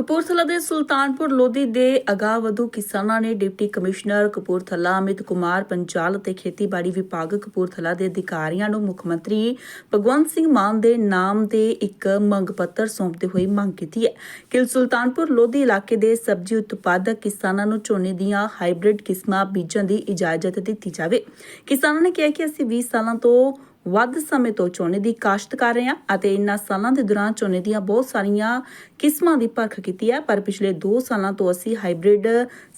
ਕਪੂਰਥਲਾ ਦੇ ਸੁਲਤਾਨਪੁਰ ਲੋਧੀ ਦੇ ਅਗਾਵਧੂ ਕਿਸਾਨਾਂ ਨੇ ਡਿਪਟੀ ਕਮਿਸ਼ਨਰ ਕਪੂਰਥਲਾ, ਅਮਿਤ ਕੁਮਾਰ ਪੰਚਾਲ ਅਤੇ ਖੇਤੀਬਾੜੀ ਵਿਭਾਗ ਕਪੂਰਥਲਾ ਦੇ ਅਧਿਕਾਰੀਆਂ ਨੂੰ ਮੁੱਖ ਮੰਤਰੀ ਭਗਵੰਤ ਸਿੰਘ ਮਾਨ ਦੇ ਨਾਮ ਤੇ ਇੱਕ ਮੰਗ ਪੱਤਰ ਸੌਂਪਦੇ ਹੋਏ ਮੰਗ ਕੀਤੀ ਹੈ ਕਿ ਸੁਲਤਾਨਪੁਰ ਲੋਧੀ ਇਲਾਕੇ ਦੇ ਸਬਜ਼ੀ ਉਤਪਾਦਕ ਕਿਸਾਨਾਂ ਨੂੰ ਝੋਨੇ ਦੀਆਂ ਹਾਈਬ੍ਰਿਡ ਕਿਸਮਾਂ ਬੀਜਣ ਦੀ ਇਜਾਜ਼ਤ ਦਿੱਤੀ ਜਾਵੇ। ਕਿਸਾਨਾਂ ਨੇ ਕਿਹਾ ਕਿ ਅਸੀਂ 20 ਸਾਲਾਂ ਤੋਂ ਵੱਧ ਸਮੇਂ ਤੋਂ ਝੋਨੇ ਦੀ ਕਾਸ਼ਤ ਕਰ ਰਹੇ ਹਾਂ ਅਤੇ ਇਨ੍ਹਾਂ ਸਾਲਾਂ ਦੇ ਦੌਰਾਨ ਝੋਨੇ ਦੀਆਂ ਬਹੁਤ ਸਾਰੀਆਂ ਕਿਸਮਾਂ ਦੀ ਪਰਖ ਕੀਤੀ ਹੈ, ਪਰ ਪਿਛਲੇ 2 ਸਾਲਾਂ ਤੋਂ ਅਸੀਂ ਹਾਈਬ੍ਰਿਡ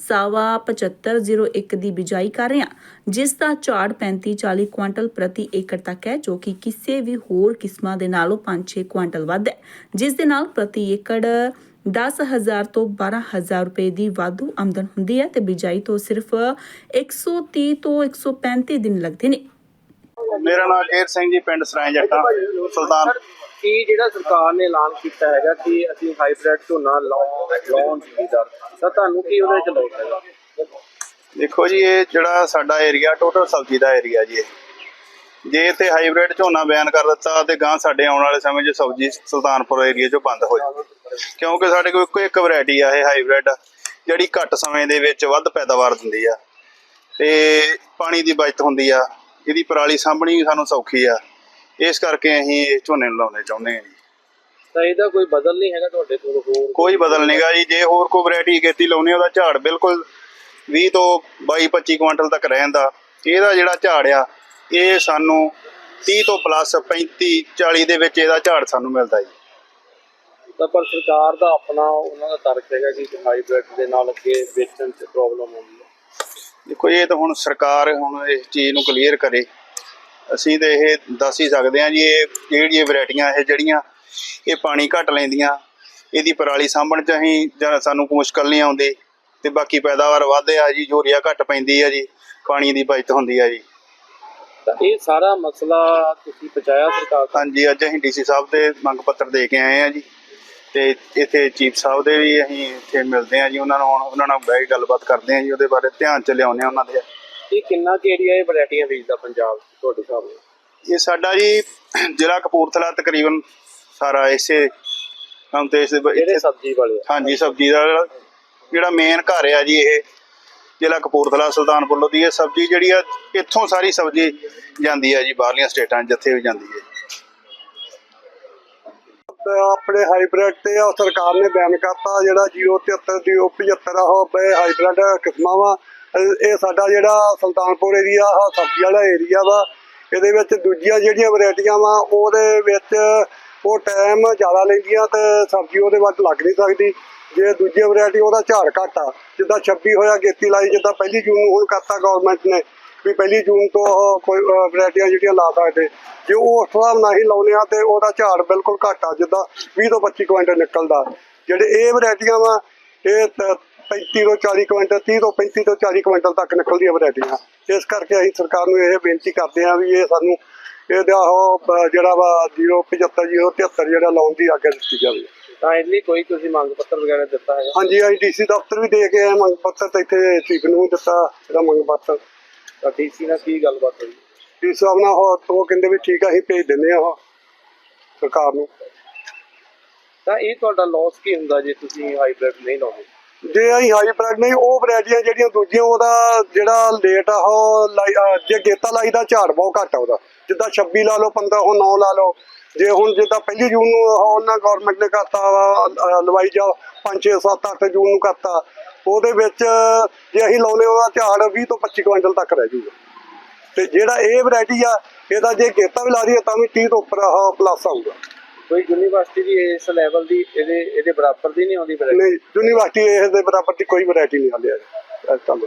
ਸਾਵਾ 7501 ਦੀ ਬਿਜਾਈ ਕਰ ਰਹੇ ਹਾਂ, ਜਿਸ ਦਾ ਝਾੜ 35 40 ਕੁਇੰਟਲ ਪ੍ਰਤੀ ਏਕੜ ਤੱਕ ਹੈ, ਜੋ ਕਿ ਕਿਸੇ ਵੀ ਹੋਰ ਕਿਸਮਾਂ ਦੇ ਨਾਲੋਂ 5-6 ਕੁਇੰਟਲ ਵੱਧ ਹੈ। ਜਿਸ ਦੇ ਨਾਲ ਪ੍ਰਤੀ ਏਕੜ 10000 ਤੋਂ 12000 ਰੁਪਏ ਦੀ ਵਾਧੂ ਆਮਦਨ ਹੁੰਦੀ ਹੈ ਤੇ ਬਿਜਾਈ ਤੋਂ ਸਿਰਫ 130 ਤੋਂ 135 ਦਿਨ ਲੱਗਦੇ ਨੇ। ਮੇਰਾ ਨਾਮ ਕੇਰ ਸਿੰਘ ਜੀ ਪਿੰਡ ਸਰਾਏ ਜੱਟਾਂ ਸੁਲਤਾਨ। ਕੀ ਜਿਹੜਾ ਸਰਕਾਰ ਨੇ ਐਲਾਨ ਕੀਤਾ ਹੈਗਾ ਕਿ ਅਸੀਂ ਹਾਈਬ੍ਰਿਡ ਝੋਨਾ ਲਾਉਣ ਲਾਉਣ ਜ਼ਿਮੀਦਾਰ ਤਾਂ ਤੁਹਾਨੂੰ ਕੀ ਉਹਦੇ ਚ ਲੋੜ ਹੈ? ਦੇਖੋ ਜੀ ਇਹ ਜਿਹੜਾ ਸਾਡਾ ਏਰੀਆ ਟੋਟਲ ਸਬਜ਼ੀ ਦਾ ਏਰੀਆ ਜੀ ਇਹ। ਜੇ ਇੱਥੇ ਹਾਈਬ੍ਰਿਡ ਝੋਨਾ ਬਿਆਨ ਕਰ ਦਿੱਤਾ ਤੇ ਗਾਂ ਸਾਡੇ ਆਉਣ ਵਾਲੇ ਸਮੇਂ 'ਚ ਸਬਜ਼ੀ ਸੁਲਤਾਨਪੁਰ ਏਰੀਆ 'ਚੋਂ ਬੰਦ ਹੋ ਜਾਊ ਕਿਉਂਕਿ ਸਾਡੇ ਕੋਲ ਇੱਕੋ ਇੱਕ ਵੈਰਾਈਟੀ ਆ ਇਹ ਹਾਈਬ੍ਰਿਡ ਜਿਹੜੀ ਘੱਟ ਸਮੇਂ ਦੇ ਵਿੱਚ ਵੱਧ ਪੈਦਾਵਾਰ ਦਿੰਦੀ ਆ। ਤੇ ਪਾਣੀ ਦੀ ਬਚਤ ਹੁੰਦੀ ਆ। ਇਹਦੀ ਪਰਾਲੀ ਸਾਂਭਣੀ ਵੀ ਸਾਨੂੰ ਸੌਖੀ ਆ। ਇਸ ਕਰਕੇ ਅਸੀਂ ਇਹ ਝੋਨੇ ਨੂੰ ਲਾਉਣੇ ਚਾਹੁੰਦੇ ਹਾਂ ਜੀ। ਤਾਂ ਇਹਦਾ ਕੋਈ ਬਦਲ ਨਹੀਂ ਹੈਗਾ ਤੁਹਾਡੇ ਕੋਲ ਹੋਰ ਕੋਈ? ਬਦਲ ਨਹੀਂਗਾ ਜੀ। ਜੇ ਹੋਰ ਕੋਈ ਵੈਰਾਈਟੀ ਖੇਤੀ ਲਾਉਣੀ ਉਹਦਾ ਝਾੜ ਬਿਲਕੁਲ 20 ਤੋਂ 22 25 ਕੁਇੰਟਲ ਤੱਕ ਰਹਿੰਦਾ ਇਹਦਾ ਜਿਹੜਾ ਝਾੜ ਆ ਇਹ ਸਾਨੂੰ 30 ਤੋਂ ਪਲੱਸ 35 40 ਦੇ ਵਿੱਚ ਇਹਦਾ ਝਾੜ ਸਾਨੂੰ ਮਿਲਦਾ ਜੀ। ਤਾਂ ਪਰ ਸਰਕਾਰ ਦਾ ਆਪਣਾ ਉਹਨਾਂ ਦਾ ਤਰਕ ਹੈਗਾ ਕਿ ਹਾਈਬ੍ਰਿਡ ਦੇ ਨਾਲ ਅੱਗੇ ਵੇਚਣ 'ਚ ਪ੍ਰੋਬਲਮ ਆਉਂਦੀ ਹੈ। ਦੇਖੋ ਇਹ ਤਾਂ ਹੁਣ ਸਰਕਾਰ ਹੁਣ ਇਸ ਚੀਜ਼ ਨੂੰ ਕਲੀਅਰ ਕਰੇ। ਅਸੀਂ ਤੇ ਇਹ ਦੱਸ ਹੀ ਸਕਦੇ ਹਾਂ ਜੀ ਇਹ ਜਿਹੜੀਆਂ ਵੈਰਾਈਟੀਆਂ ਇਹ ਜਿਹੜੀਆਂ ਇਹ ਪਾਣੀ ਘੱਟ ਲੈਂਦੀਆਂ ਇਹਦੀ ਪਰਾਲੀ ਸਾਂਭਣ ਚ ਅਸੀਂ ਜਾਂ ਸਾਨੂੰ ਕੋਈ ਮੁਸ਼ਕਲ ਨਹੀਂ ਆਉਂਦੀ ਤੇ ਬਾਕੀ ਪੈਦਾਵਾਰ ਵੱਧਦੇ ਆ ਜੀ ਯੂਰੀਆ ਘੱਟ ਪੈਂਦੀ ਆ ਜੀ ਪਾਣੀ ਦੀ ਬਚਤ ਹੁੰਦੀ ਆ ਜੀ। ਤਾਂ ਇਹ ਸਾਰਾ ਮਸਲਾ ਤੁਸੀਂ ਪਹੁੰਚਾਇਆ ਸਰਕਾਰ ਹਾਂਜੀ ਅੱਜ ਅਸੀਂ ਡੀਸੀ ਸਾਹਿਬ ਦੇ ਮੰਗ ਪੱਤਰ ਦੇ ਕੇ ਆਏ ਆ ਜੀ। ਤੇ ਇੱਥੇ ਚੀਫ ਸਾਹਿਬ ਦੇ ਵੀ ਅਸੀਂ ਇੱਥੇ ਮਿਲਦੇ ਆ ਜੀ ਉਹਨਾਂ ਨੂੰ ਹੁਣ ਉਹਨਾਂ ਨਾਲ ਕੇ ਗੱਲਬਾਤ ਕਰਦੇ ਆ ਜੀ ਉਹਦੇ ਬਾਰੇ ਧਿਆਨ ਚ ਲਿਆਉਂਦੇ ਆ ਉਹਨਾਂ ਦੇ। ਇਹ ਕਿੰਨਾ ਕੁ ਏਰੀਆ ਇਹ ਵੈਰਾਈਟੀਆਂ ਵੇਚਦਾ ਪੰਜਾਬ ਤੁਹਾਡੇ ਹਿਸਾਬ ਨਾਲ? ਇਹ ਸਾਡਾ ਜੀ ਜ਼ਿਲ੍ਹਾ ਕਪੂਰਥਲਾ ਤਕਰੀਬਨ ਸਾਰਾ ਇਸੇ ਹਮ ਤੇ ਇਸ ਜਿਹੜੇ ਸਬਜ਼ੀ ਵਾਲੇ ਹਾਂਜੀ ਸਬਜ਼ੀ ਦਾ ਜਿਹੜਾ ਮੇਨ ਘਰ ਆ ਜੀ ਇਹ ਜ਼ਿਲ੍ਹਾ ਕਪੂਰਥਲਾ ਸੁਲਤਾਨਪੁਰ ਲੋਧੀ ਇਹ ਸਬਜ਼ੀ ਜਿਹੜੀ ਆ ਇੱਥੋਂ ਸਾਰੀ ਸਬਜ਼ੀ ਜਾਂਦੀ ਆ ਜੀ ਬਾਹਰਲੀਆਂ ਸਟੇਟਾਂ ਜਿੱਥੇ ਵੀ ਜਾਂਦੀ ਹੈ। ਤੇ ਆਪਣੇ ਹਾਈਬ੍ਰਿਡ ਤੇ ਆ, ਸਰਕਾਰ ਨੇ ਬੈਨ ਕਰਤਾ ਜਿਹੜਾ 073 075 ਆ, ਉਹ ਬੇ ਹਾਈਬ੍ਰਿਡ ਕਿਸਮਾਂ ਵਾ। ਇਹ ਸਾਡਾ ਜਿਹੜਾ ਸੁਲਤਾਨਪੁਰ ਏਰੀਆ ਆ, ਸਬਜ਼ੀ ਵਾਲਾ ਏਰੀਆ ਵਾ। ਇਹਦੇ ਵਿੱਚ ਦੂਜੀਆਂ ਜਿਹੜੀਆਂ ਵੈਰਾਈਟੀਆਂ ਵਾ, ਉਹਦੇ ਵਿੱਚ ਉਹ ਟਾਈਮ ਜ਼ਿਆਦਾ ਲੈਂਦੀਆਂ ਤੇ ਸਬਜ਼ੀ ਉਹਦੇ ਵੱਲ ਲੱਗ ਨਹੀਂ ਸਕਦੀ। ਜੇ ਦੂਜੀ ਵੈਰਾਈਟੀ ਉਹਦਾ ਝਾੜ ਘੱਟ ਆ, ਜਿੱਦਾਂ 26 ਹੋਇਆ ਗੇਤੀ ਲਾਈ, ਜਿੱਦਾਂ ਪਹਿਲੀ ਜੂਨ ਨੂੰ ਹੁਣ ਕਰਤਾ ਗਵਰਨਮੈਂਟ ਨੇ। ਵੀ ਪਹਿਲੀ ਜੂਨ ਤੋਂ ਕੋਈ ਵੈਰਾਈਟੀਆਂ ਜਿਹੜੀਆਂ ਲਾ ਸਕਦੇ। ਜੇ ਉਹ ਉਸ ਹਿਸਾਬ ਨਾਲ ਹੀ ਲਾਉਨੇ ਆ ਤੇ ਉਹਦਾ ਝਾੜ ਬਿਲਕੁਲ ਘੱਟ ਆ ਜਿੱਦਾਂ 20 ਤੋਂ 25 ਕੁਇੰਟਲ ਨਿਕਲਦਾ। ਜਿਹੜੇ ਇਹ ਵੈਰਾਈਟੀਆਂ ਵਾ ਇਹ ਤ- 35 ਤੋਂ 40 ਕੁਇੰਟਲ 30 ਤੋਂ 35 ਤੋਂ 40 ਕੁਇੰਟਲ ਤੱਕ ਨਿਕਲਦੀਆਂ ਵੈਰਾਈਟੀਆਂ। ਇਸ ਕਰਕੇ ਅਸੀਂ ਸਰਕਾਰ ਨੂੰ ਇਹ ਬੇਨਤੀ ਕਰਦੇ ਹਾਂ ਵੀ ਇਹ ਸਾਨੂੰ ਇਹਦਾ ਉਹ ਜਿਹੜਾ ਵਾ 075 073 ਜਿਹੜਾ ਲਾਉਣ ਦੀ ਆਗਿਆ ਦਿੱਤੀ ਜਾਵੇ। ਤਾਂ ਇਹਦੇ ਲਈ ਕੋਈ ਤੁਸੀਂ ਮੰਗ ਪੱਤਰ ਵਗੈਰਾ ਦਿੱਤਾ ਹੈਗਾ? ਹਾਂਜੀ ਅਸੀਂ ਡੀਸੀ ਦਫ਼ਤਰ ਵੀ ਦੇ ਕੇ ਆਏ ਮੰਗ ਪੱਤਰ ਤੇ ਇੱਥੇ ਚੀਫ ਨੂੰ ਦਿੱਤਾ ਇਹਦਾ ਮੰਗ ਪੱਤਰ। ਤਾਂ ਡੀਸੀ ਨਾਲ ਕੀ ਗੱਲਬਾਤ ਹੋਈ? ਡੀ ਸਾਹਿਬ ਨਾਲ ਉਹ ਉਹ ਕਹਿੰਦੇ ਵੀ ਠੀਕ ਆ ਅਸੀਂ ਭੇਜ ਦਿੰਦੇ ਆ ਉਹ ਸਰਕਾਰ ਨੂੰ। ਤਾਂ ਇਹ ਤੁਹਾਡਾ ਲਾਸ ਕੀ ਹੁੰਦਾ ਜੇ ਤੁਸੀਂ ਹਾਈਬ੍ਰਿਡ ਨਹੀਂ ਲਾਉਂਦੇ? ਜੇ ਅਸੀਂ ਹਾਈਬ੍ਰਿਡ ਨਹੀਂ ਉਹ ਵੈਰਾਈਟੀਆਂ ਜਿਹੜੀਆਂ ਦੂਜੀਆਂ ਉਹਦਾ ਜਿਹੜਾ ਲੇਟ ਆ ਉਹ ਲਾਈ- ਅਹ ਜੇ ਗੇਤਾ ਲਾਈ ਦਾ ਝਾੜ ਬਹੁਤ ਘੱਟ ਆ ਉਹਦਾ। ਜਿੱਦਾਂ 26 ਲਾ ਲਓ 15 ਉਹ 9 ਲਾ ਲਓ। ਜੇ ਹੁਣ ਜਿੱਦਾਂ ਪਹਿਲੀ ਜੂਨ ਨੂੰ ਉਹ ਉਹਨਾਂ ਗਵਰਨਮੈਂਟ ਨੇ ਕਰਤਾ ਵਾ, ਅਹ ਲਵਾਈ ਜਾ 5 6 7 8 ਜੂਨ ਨੂੰ ਕਰਤਾ। ਉਹਦੇ ਵਿੱਚ ਜੇ ਅਸੀਂ ਲਾਉਨੇ ਉਹਦਾ ਝਾੜ 20 ਤੋਂ 25 ਕੁਇੰਟਲ ਤੱਕ ਰਹਿ ਜੂਗਾ। ਤੇ ਜਿਹੜਾ ਇਹ ਵੈਰਾਈਟੀ ਆ ਇਹਦਾ ਜੇ ਗੇਤਾ ਵੀ ਲਾ ਦਈਏ ਤਾਂ ਵੀ 30 ਤੋਂ ਉੱਪਰ ਉਹ ਪਲੱਸ ਆਊਗਾ। ਕੋਈ ਯੂਨੀਵਰਸਿਟੀ ਦੀ ਇਸ ਲੈਵਲ ਦੀ ਇਹਦੇ ਇਹਦੇ ਬਰਾਬਰ ਦੀ ਨਹੀਂ ਆਉਂਦੀ variety? ਨਹੀਂ ਯੂਨੀਵਰਸਿਟੀ ਇਸ ਦੇ ਬਰਾਬਰ ਦੀ ਕੋਈ ਵੈਰਾਈਟੀ ਨਹੀਂ ਹਾਲੇ ਇਸ ਟਾਈਮ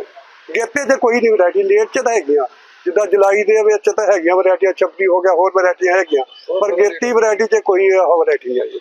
ਗੇਤੇ ਤੇ ਕੋਈ ਨਹੀਂ ਵੈਰਾਈਟੀ ਲੇਟ ਚ ਤਾਂ ਹੈਗੀਆਂ। ਜਿੱਦਾਂ ਜੁਲਾਈ ਦੇ ਵਿੱਚ ਤਾਂ ਹੈਗੀਆਂ ਵੈਰਾਈਟੀਆਂ 26 ਹੋ ਗਿਆ ਹੋਰ ਵੈਰਾਈਟੀਆਂ ਹੈਗੀਆਂ। ਪਰ ਗੇਤੀ ਵੈਰਾਈਟੀ 'ਚ ਕੋਈ ਵੈਰਾਈਟੀ ਨਹੀਂ ਆਈ।